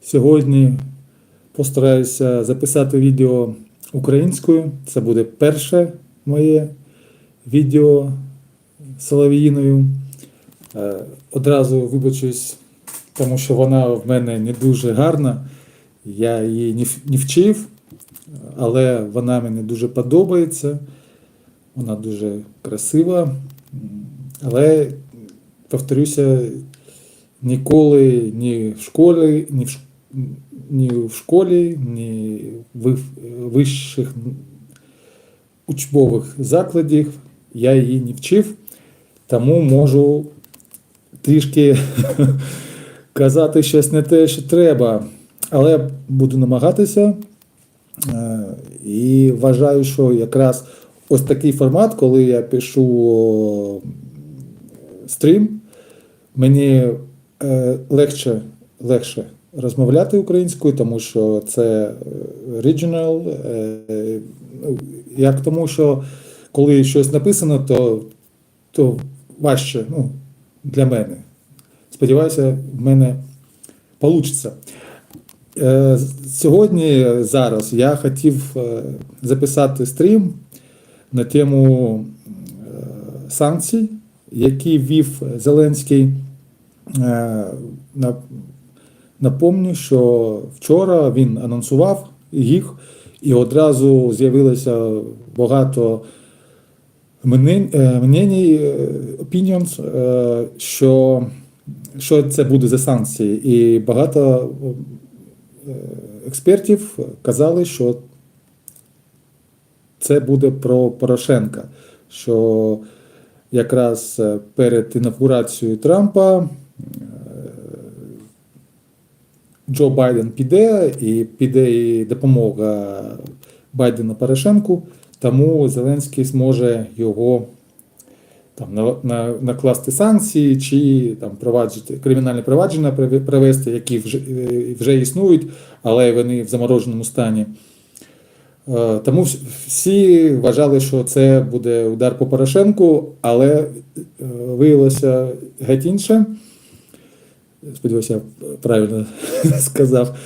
Сьогодні постараюся записати відео українською. Це буде перше моє відео Солов'їною. Е, Одразу вибачусь, тому що вона в мене не дуже гарна. Я її не вчив, але вона мені дуже подобається. Вона дуже красива. Але, повторюся, ніколи ні в школі, ні в, ні в школі, ні в вищих учбових закладів я її не вчив, тому можу трішки казати щось не те, що треба. Але буду намагатися. Е, І вважаю, що якраз ось такий формат, коли я пишу стрім, мені легше, легше розмовляти українською, тому що це оригінал. ну, Як тому, що коли щось написано, то, то важче ну, для мене. Сподіваюся, в мене вийде. Е, Сьогодні, зараз, я хотів е, записати стрім на тему е, санкцій, які ввів Зеленський. Е, на- Напомню, що вчора він анонсував їх, і одразу з'явилося багато мнень, е, е, opinions, що, що це буде за санкції. І багато експертів казали, що це буде про Порошенка, що якраз перед інавгурацією Трампа Джо Байден піде, і піде і допомога Байдена Порошенку, тому Зеленський зможе його там на, на, накласти санкції чи там проваджити кримінальне провадження прове- провести, які вже, е, вже існують, але вони в замороженому стані. Е, Тому всі вважали, що це буде удар по Порошенку, але е, виявилося геть інше. Сподіваюся, я правильно сказав.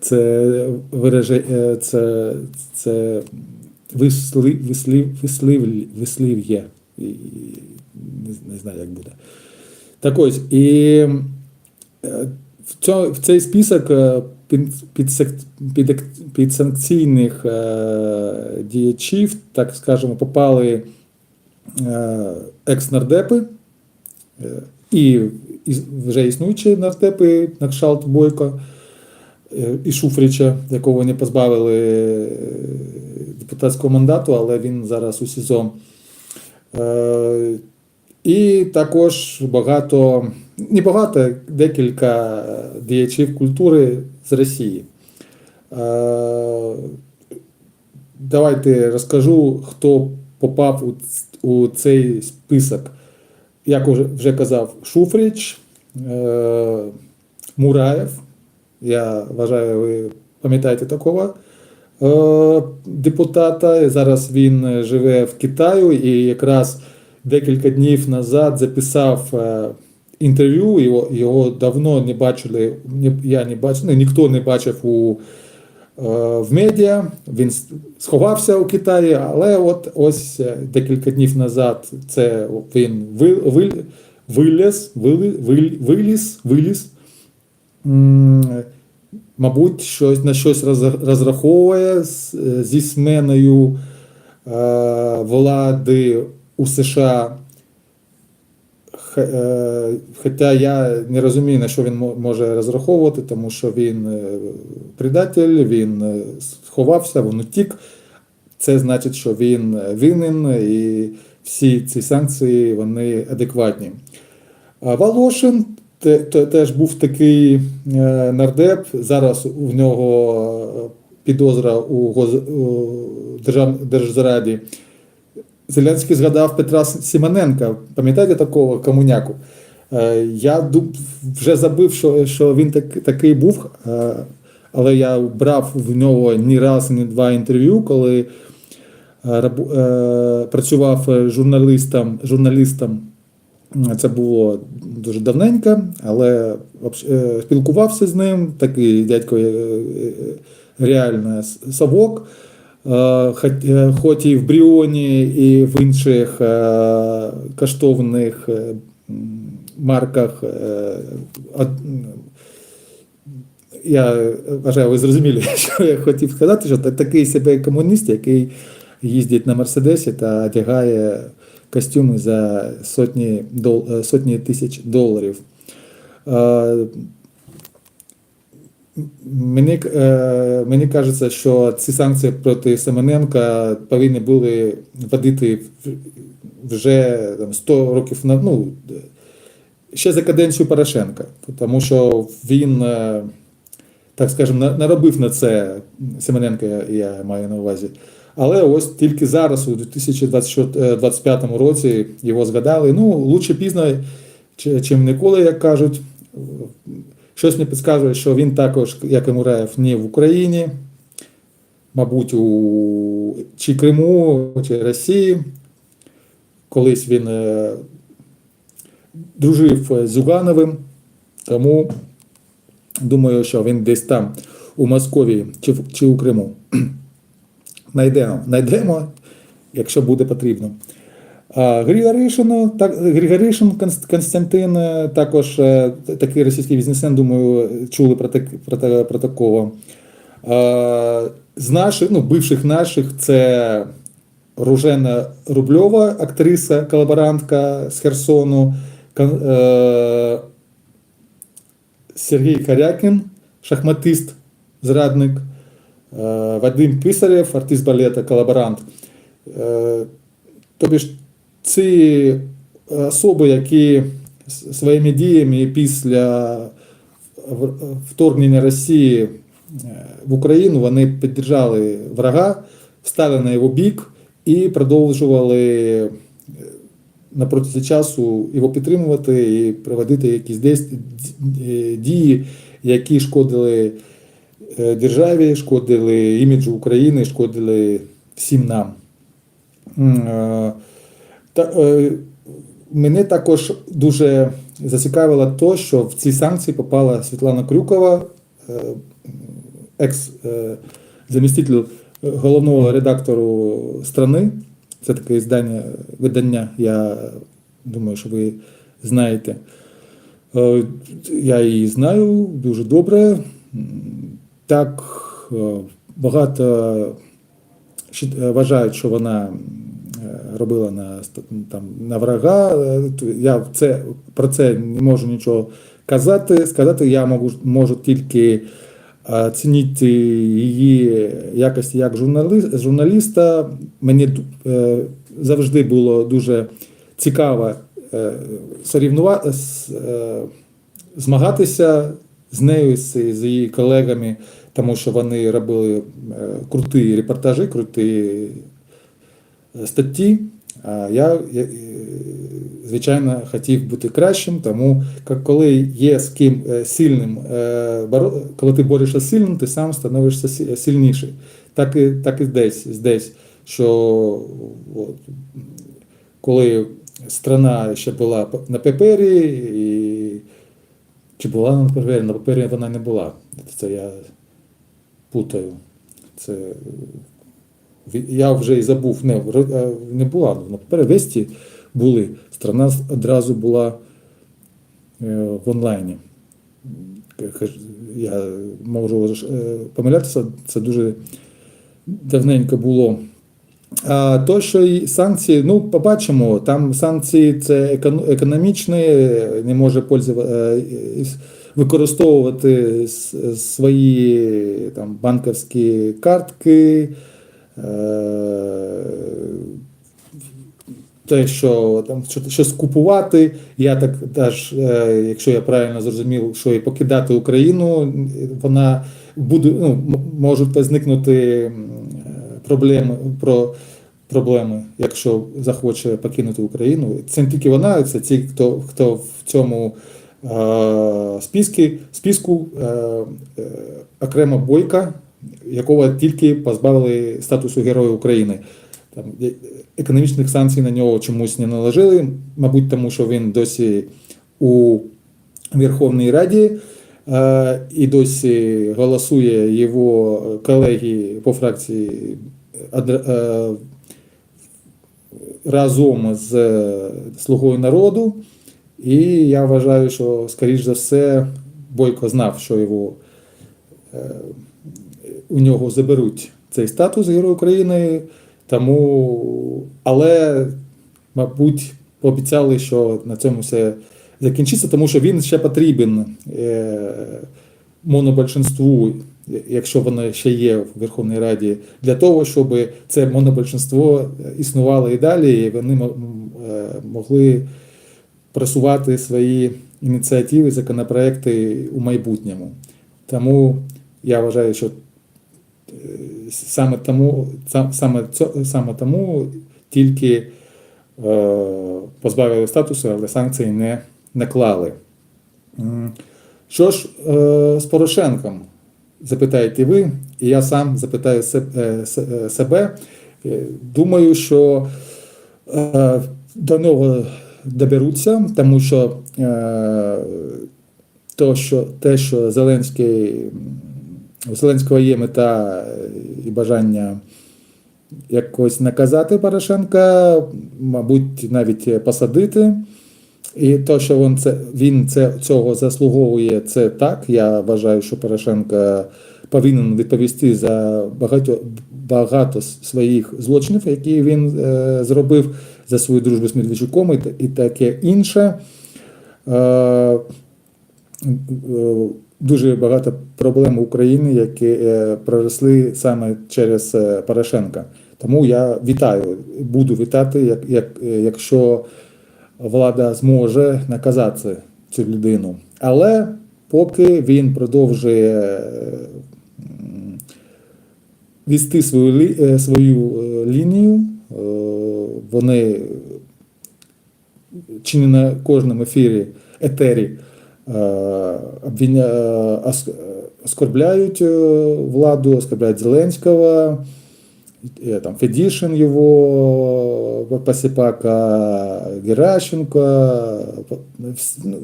Це вираже, е, це, це вислів, вислів, вислів, вислів'я. Не, знаю, як буде. Так ось, і е, в, цей список е, під, під, під, підсанкційних діячів, так скажемо, попали екс-нардепи і вже існуючі нардепи на кшталт Бойко е, і Шуфрича, якого не позбавили е, депутатського мандату, але він зараз у СІЗО. Е, І також багато, не багато, декілька діячів культури з Росії. Давайте розкажу, хто попав у цей список. Як вже казав, Шуфрич, е, Мураєв. Я вважаю, ви пам'ятаєте такого е, депутата. Зараз він живе в Китаю і якраз декілька днів назад записав е, інтерв'ю. Його, давно не бачили. Я не бачив, ну, ніхто не бачив у, в медіа. Він сховався у Китаї, але от ось е, декілька днів назад це він ви, ви, виліз, виліз, виліз, виліз. Мабуть, щось на щось розраховує зі сменою е, влади у США. Е, Хоча я не розумію, на що він може розраховувати, тому що він е, предатель, він е, сховався, він утік. Це значить, що він винен, і всі ці санкції вони адекватні. Волошин те- те- теж був такий нардеп. Зараз у нього підозра у, держзраді. Зеленський згадав Петра Симоненка. Пам'ятаєте такого комуняку? Е, Я вже забив, що, він так, такий був, е, але я брав в нього ні раз, ні два інтерв'ю, коли е, працював журналістом, журналістом Це було дуже давненько, але спілкувався з ним. Такий дядько реально совок. Е, е, Хоч і в Бріоні, і в інших е, коштовних марках. Я вважаю, ви зрозуміли, що я хотів сказати, що такий себе комуніст, який їздить на Мерседесі та одягає костюми за сотні, дол, сотні тисяч доларів. Е, Мені, е, мені кажеться, що ці санкції проти Семененка повинні були вводити вже там, 100 років на ну, ще за каденцію Порошенка, тому що він, е, так скажемо, наробив на це Семененка, я, маю на увазі. Але ось тільки зараз, у 2025 році, його згадали. Ну, лучше пізно, чи- чим ніколи, як кажуть. Щось мені підказує, що він також, як і Мураєв, не в Україні, мабуть, у чи Криму, чи Росії. Колись він е, дружив з Зюгановим, тому думаю, що він десь там, у Московії чи, чи у Криму. Найдемо, найдемо, якщо буде потрібно. А Григоришин, так, Григоришин Константин, е, також е, такий російський бізнесмен, думаю, чули про, так, про, про такого. З наших, ну, бивших наших, це Ружена Рубльова, актриса, колаборантка з Херсону, е, Сергій Карякін, шахматист, зрадник, Вадим Писарєв, артист балета, колаборант. Тобі ці особи, які своїми діями після вторгнення Росії е, в Україну вони підтримали врага, стали на його бік і продовжували е, на протязі часу його підтримувати і проводити якісь дії, які шкодили е, державі, шкодили іміджу України, шкодили всім нам. Та, е, мене також дуже зацікавило то, що в ці санкції попала Світлана Крюкова, е, екс е, головного редактору страни. Це таке здання, видання, я думаю, що ви знаєте. Е, Я її знаю дуже добре. Так багато вважають, що вона робила на, там, на врага. Е, Я це, про це не можу нічого казати. Сказати я можу, можу тільки е, цінити її якості як журнали- журналіста. Мені е, завжди було дуже цікаво е, сорівнува- е, змагатися з нею, з, з її колегами, тому що вони робили е, круті репортажі, круті статті. А я, е, звичайно, хотів бути кращим, тому коли є з ким е, сильним, е, коли ти борешся сильним, ти сам становишся сильніший. Так і, так і десь, здесь, що от, коли страна ще була на папері, і, чи була на папері, на папері вона не була. Це я путаю. Це я вже і забув, не, е, не була на папері, весті були. Страна одразу була е, в онлайні. Я можу е, помилятися, це дуже давненько було. А то, що і санкції, ну, побачимо, там санкції це економічні, не може використовувати свої там, банківські картки. Е, Те, що там щось купувати, я так теж, е, якщо я правильно зрозумів, що і покидати Україну, вона буде, ну, можуть е, проблеми про проблеми, якщо захоче покинути Україну. Це не тільки вона, це ті, хто, хто в цьому е, списку, е, е, окремо бойка, якого тільки позбавили статусу Героя України. там, е- економічних санкцій на нього чомусь не наложили, мабуть, тому що він досі у Верховній Раді. е, І досі голосує його колеги по фракції адр- е, разом з е, Слугою народу. І я вважаю, що, скоріш за все, Бойко знав, що його, е, у нього заберуть цей статус Героя України. Тому, але, мабуть, пообіцяли, що на цьому все закінчиться, тому що він ще потрібен е, монобольшинству, якщо воно ще є в Верховній Раді, для того, щоб це монобольшинство існувало і далі, і вони е, могли просувати свої ініціативи, законопроекти у майбутньому. Тому я вважаю, що саме тому, саме, саме тому тільки е, позбавили статусу, але санкції не наклали. Що ж е, з Порошенком? Запитаєте ви, і я сам запитаю е, се- себе. Думаю, що до нього доберуться, тому що то, що те, що Зеленський, у Зеленського є мета е, і бажання якось наказати Порошенка, мабуть, навіть посадити. І то, що він це він це цього заслуговує, це так. Я вважаю, що Порошенко повинен відповісти за багато, багато своїх злочинів, які він е, зробив за свою дружбу з Медведчуком і, і таке інше. Е, дуже багато проблем в Україні, які е, проросли саме через е, Порошенка. Тому я вітаю, буду вітати, як, як, е, якщо влада зможе наказати цю людину. Але поки він продовжує вести свою, лі- свою лінію, вони чи не на кожному ефірі етері е, е, е, оскорбляють владу, оскорбляють Зеленського, там Федішин його посіпака, Геращенко, вс- ну,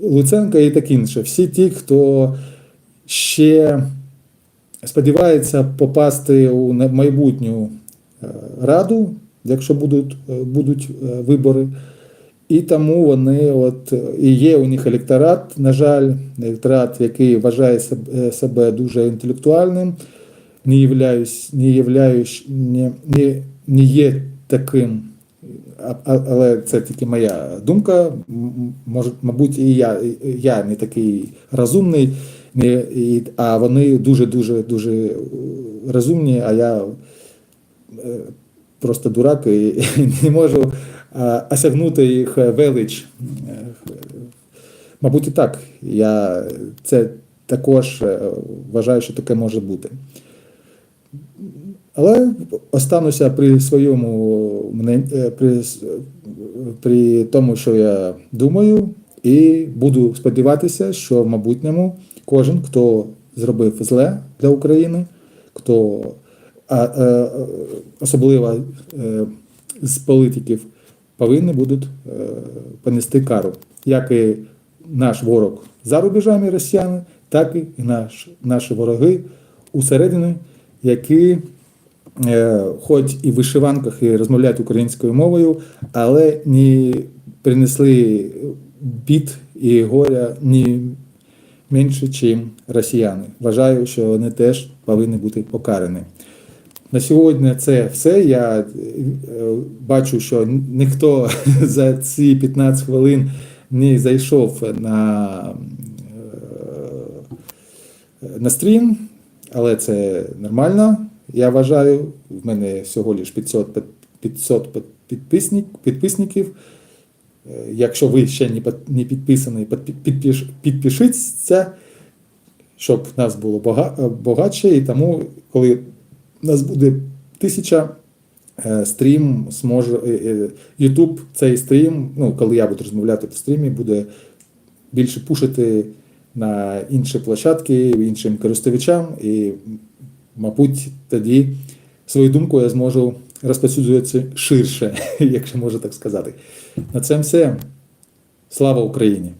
Луценко і так інше. Всі ті, хто ще сподівається попасти у майбутню раду, якщо будуть, будуть вибори. І тому вони, от е, і є у них електорат, на жаль, електорат, який вважає себе, себе дуже інтелектуальним, не являюсь, не являюсь, не, не, не є таким, але це тільки моя думка. Може, мабуть, і я, я не такий розумний, не, і, а вони дуже дуже розумні, а я е, просто дурак і не можу осягнути їх велич. Е, Мабуть, і так. Я це також е, вважаю, що таке може бути. Але остануся при своєму е, при, при тому, що я думаю, і буду сподіватися, що в майбутньому кожен, хто зробив зле для України, хто а, е, особливо е, з політиків повинні будуть е, понести кару, як і наш ворог за рубежами росіяни, так і наш, наші вороги усередині, які е, хоч і в вишиванках і розмовляють українською мовою, але не принесли бід і горя ні менше, ніж росіяни. Вважаю, що вони теж повинні бути покарані. На сьогодні це все. Я е, бачу, що ніхто за ці 15 хвилин не зайшов на, е, на стрім, але це нормально. Я вважаю. В мене всього лиш 500, 500 підписник, підписників. Е, Якщо ви ще не під- підписані, підпишіться, щоб нас було бага- багатше. І тому, коли нас буде тисяча, е, стрім зможе. е, е, цей стрім, ну, коли я буду розмовляти в стрімі, буде більше пушити на інші площадки, іншим користувачам, і, мабуть, тоді свою думку я зможу розповсюджується ширше, якщо можна так сказати. На цьому все. Слава Україні!